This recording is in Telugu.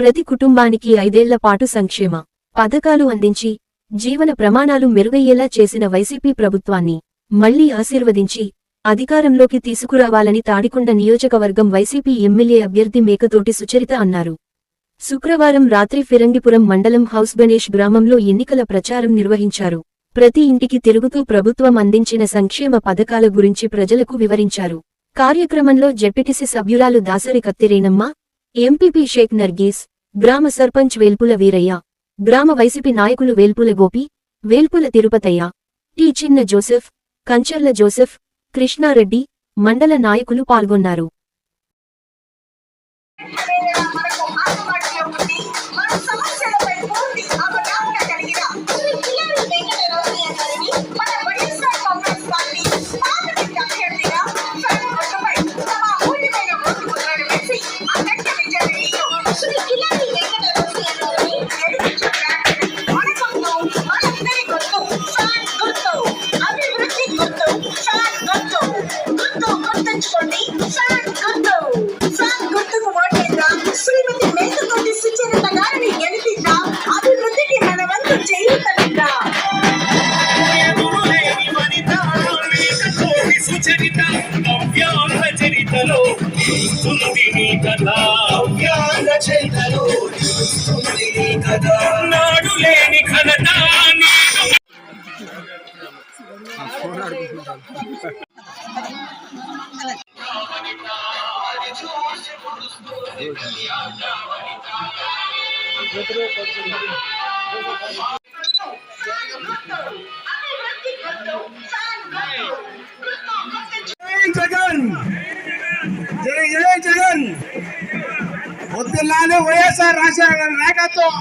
ప్రతి కుటుంబానికి ఐదేళ్ళ పాటు సంక్షేమ పథకాలు అందించి జీవన ప్రమాణాలు మెరుగయ్యేలా చేసిన వైసీపీ ప్రభుత్వాన్ని మళ్ళీ ఆశీర్వదించి అధికారంలోకి తీసుకురావాలని తాడికొండ నియోజకవర్గం వైసీపీ ఎమ్మెల్యే అభ్యర్థి మేకతోటి సుచరిత అన్నారు. శుక్రవారం రాత్రి ఫిరంగిపురం మండలం హౌస్ గణేష్ గ్రామంలో ఎన్నికల ప్రచారం నిర్వహించారు. ప్రతి ఇంటికి తిరుగుతూ ప్రభుత్వం అందించిన సంక్షేమ పథకాల గురించి ప్రజలకు వివరించారు. కార్యక్రమంలో జెపిటిసి సభ్యురాలు దాసరి కత్తిరేనమ్మ ఎంపీపీ షేక్ నర్గీస్ గ్రామ సర్పంచ్ వేల్పుల వీరయ్య గ్రామ వైసీపీ నాయకులు Velpula Gopi Velpula Tirupatayya T Chinna Joseph Kancharla Joseph Krishnareddy మండల నాయకులు పాల్గొన్నారు. మనకు గుర్తుంచుకోండి ఫ్యాన్ గుర్తు ఫ్యాన్ గుర్తుకు ఓటేద్దాం శ్రీమతి మేకతోటి సుచరిత గారిని గెలిపిద్దాం. అభివృద్ధికి మన వంతు చేయుతనిద్దాం లేని వనిత లేకపోతే సుచరిత నవ్యాంగ చరితలో ఉంది నీ కథ. నవ్యాంగ చరితలో ఉంది నీ కథ. నాడు లేని ఘనత నీకు జగన్ జై జై జగన్ వద్దులానే వైఎస్ఆర్ రాజశేఖర గారి నాయకత్వం